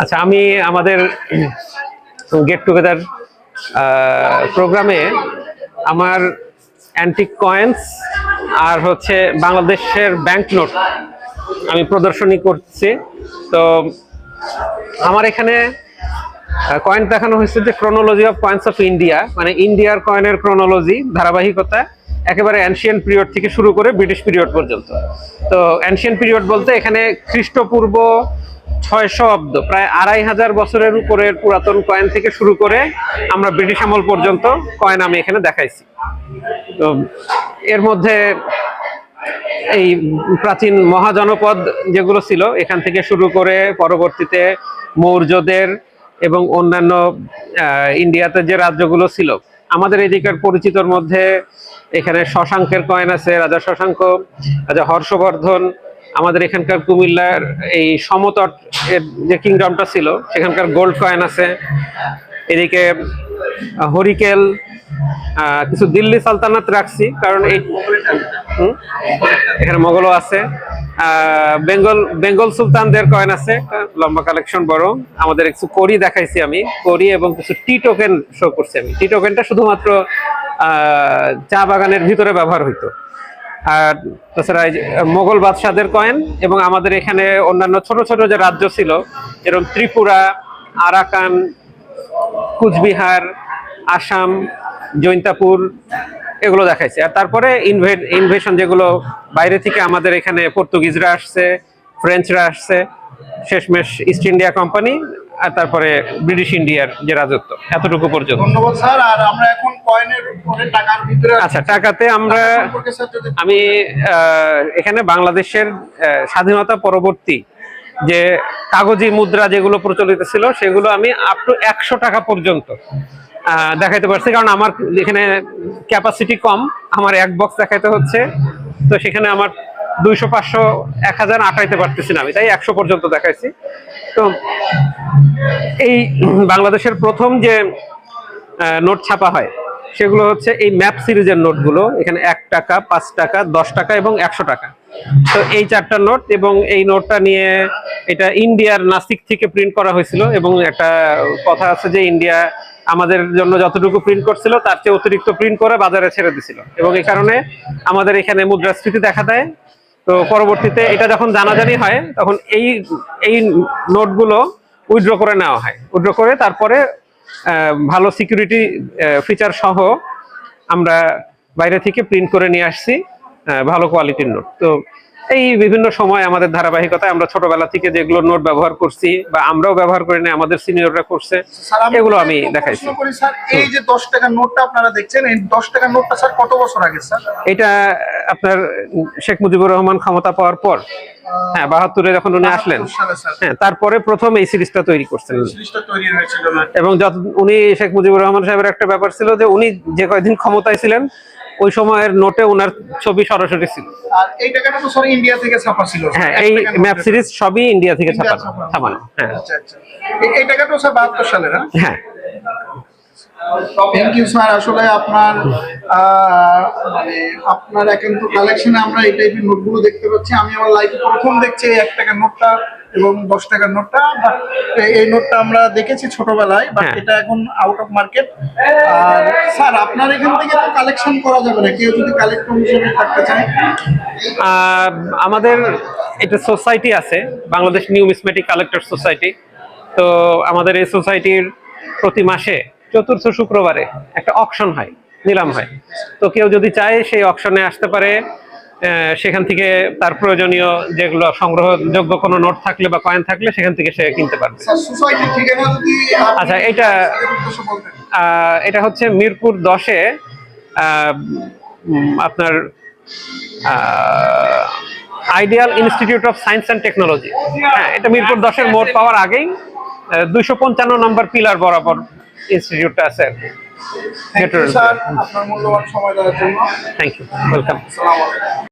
আচ্ছা আমি আমাদের গেট টুগেদার প্রোগ্রামে আমার অ্যান্টিক কয়েন্স আর হচ্ছে বাংলাদেশের ব্যাংক নোট আমি প্রদর্শনী করছি। তো আমার এখানে কয়েন দেখানো হয়েছে যে chronology of coins of India মানে ইন্ডিয়ার কয়েনের ক্রোনোলজি ধারাবাহিকতা একেবারে অ্যানশিয়ান পিরিয়ড থেকে শুরু করে ব্রিটিশ পিরিয়ড পর্যন্ত। তো অ্যানশিয়ান পিরিয়ড বলতে এখানে খ্রিস্টপূর্ব ছয়শো অব্দ প্রায় আড়াই হাজার বছরের উপরের পুরাতন কয়েন থেকে শুরু করে আমরা ব্রিটিশ আমল পর্যন্ত কয়েন আমি এখানে দেখাইছি। তো এর মধ্যে এই প্রাচীন মহাজনপদ যেগুলো ছিল, এখান থেকে শুরু করে পরবর্তীতে মৌর্যদের এবং অন্যান্য ইন্ডিয়াতে যে রাজ্যগুলো ছিল। আমাদের এদিকের পরিচিতর মধ্যে এখানে শশাঙ্কের কয়েন আছে, রাজা শশাঙ্ক, রাজা হর্ষবর্ধন আমাদের এখানকার কুমিল্লার এই সমতট এর যে কিংডমটা ছিল, সেখানকার গোল্ড কয়েন আছে। এদিকে হরিকেল কিছু দিল্লি সালতানাত রাখছি, কারণ এই এখানে মোগলও আছে। বেঙ্গল বেঙ্গল সুলতানদের কয়েন আছে, লম্বা কালেকশন বড়। আমাদের কিছু করি দেখাইছি আমি। করি এবং কিছু টি টোকেন শো করছি আমি। টি টোকেনটা শুধুমাত্র চা বাগানের ভিতরে ব্যবহার হইতো। আর তাছাড়া মোগল বাদশাদের কয়েন এবং আমাদের এখানে অন্যান্য ছোট ছোট যে রাজ্য ছিল, যেরকম ত্রিপুরা, আরাকান, কুচবিহার, আসাম, জৈন্তাপুর, এগুলো দেখাইছে। আর তারপরে ইনভেশন যেগুলো বাইরে থেকে আমাদের এখানে পর্তুগিজরা আসছে, ফ্রেঞ্চরা আসছে, শেষমেশ ইস্ট ইন্ডিয়া কোম্পানি আর তারপরে ব্রিটিশ ইন্ডিয়ার যে রাজত্ব এতটুকু পর্যন্ত। ধন্যবাদ স্যার। আর আমরা এখন কয়েনের টাকার ভিতরে আচ্ছা টাকাতে আমরা আমি এখানে বাংলাদেশের স্বাধীনতা পরবর্তী যে কাগজি মুদ্রা যেগুলো প্রচলিত ছিল সেগুলো আমি আপ টু একশো টাকা পর্যন্ত দেখাইতে পারছি। কারণ আমার এখানে ক্যাপাসিটি কম আমার এক বক্স দেখাইতে হচ্ছে। তো সেখানে আমার দুইশো পাঁচশো, এক হাজার আটাইতে পারতেছি না আমি, তাই একশো পর্যন্ত দেখাইছি। তো এই বাংলাদেশের প্রথম যে নোট ছাপা হয়, সেগুলো হচ্ছে এই ম্যাপ সিরিজের নোটগুলো, এখানে এক টাকা, পাঁচ টাকা, দশ টাকা এবং একশো টাকা। তো এই চারটা নোট এবং এই নোটটা নিয়ে এটা ইন্ডিয়ার নাসিক থেকে প্রিন্ট করা হয়েছিল এবং একটা কথা আছে যে ইন্ডিয়া আমাদের জন্য যতটুকু প্রিন্ট করছিল, তার চেয়ে অতিরিক্ত প্রিন্ট করে বাজারে ছেড়ে দিছিল। এবং এই কারণে আমাদের এখানে মুদ্রাস্ফীতি দেখা দেয়। তো পরবর্তীতে এটা যখন জানাজানি হয় তখন এই এই নোটগুলো উইড্র করে নেওয়া হয়। উইড্র করে তারপরে ভালো সিকিউরিটি ফিচার সহ আমরা বাইরে থেকে প্রিন্ট করে নিয়ে আসছি ভালো কোয়ালিটির নোট। তো এই বিভিন্ন সময় আমাদের ধারাবাহিকতায় আমরা ছোটবেলা থেকে যেগুলো নোট ব্যবহার করছি বা আমরাও ব্যবহার করি না আমাদের সিনিয়ররা করছে এগুলো আমি দেখাইছি। স্যার এই যে দশ টাকার নোটটা আপনারা দেখছেন এই দশ টাকার নোটটা স্যার কত বছর আগে স্যার? এটা আপনার শেখ মুজিবুর রহমান ক্ষমতা পাওয়ার পর হ্যাঁ বাহাত্তরে যখন উনি আসলেন 72 সালে স্যার। হ্যাঁ তারপরে প্রথম এই সিরিজটা তৈরি করছেন এবং যত উনি শেখ মুজিবুর রহমান সাহেবের একটা ব্যাপার ছিল যে উনি যে কয়দিন ক্ষমতায় ছিলেন ওই সময়ের নোটে ওনার ছবি সরাসরি ছিল। আর এই টাকাটা তো স্যার ইন্ডিয়া থেকে ছাপা ছিল। হ্যাঁ এই ম্যাপ সিরিজ সবই ইন্ডিয়া থেকে ইন্ডিয়া ছাপানো হ্যাঁ। আচ্ছা আচ্ছা। এই- টাকাটাও স্যার বাহাত্তর সালের হ্যাঁ? হ্যাঁ। থ্যাংক ইউ স্যার আসলে আপনার মানে আপনার একান্ত কালেকশনে আমরা এই টাইপের নোটগুলো দেখতে পাচ্ছি। আমি আমার লাইফে প্রথম দেখছি এক টাকার নোটটা এবং দশ টাকার নোটটা এই নোটটা আমরা দেখেছি ছোটবেলায় বাট হ্যাঁ। এটা এখন আউট অফ মার্কেট আর স্যার আপনার এখান থেকে তো কালেকশন করা যাবে না কেউ যদি কালেক্টর হিসেবে থাকতে চায় আহ, আমাদের এটা সোসাইটি আছে বাংলাদেশ নিউমিসমেটিক কালেক্টর সোসাইটি তো আমাদের এই সোসাইটির প্রতি মাসে চতুর্থ শুক্রবারে একটা অকশন হয় নিলাম হয়। তো কেউ যদি চায় সেই অকশনে আসতে পারে। সেখান থেকে তার প্রয়োজনীয় যেগুলো সংগ্রহযোগ্য কোনো নোট থাকলে বা কয়েন থাকলে সেখান থেকে সে কিনতে পারবে। আচ্ছা, এটা- এটা হচ্ছে মিরপুর দশে আপনার ideal institute of science and technology হ্যাঁ এটা মিরপুর দশের মোট পাওয়ার আগেই দুইশো পঞ্চান্ন নম্বর পিলার বরাবর ইনস্টিটিউটটা আছে আর কি। Thank you welcome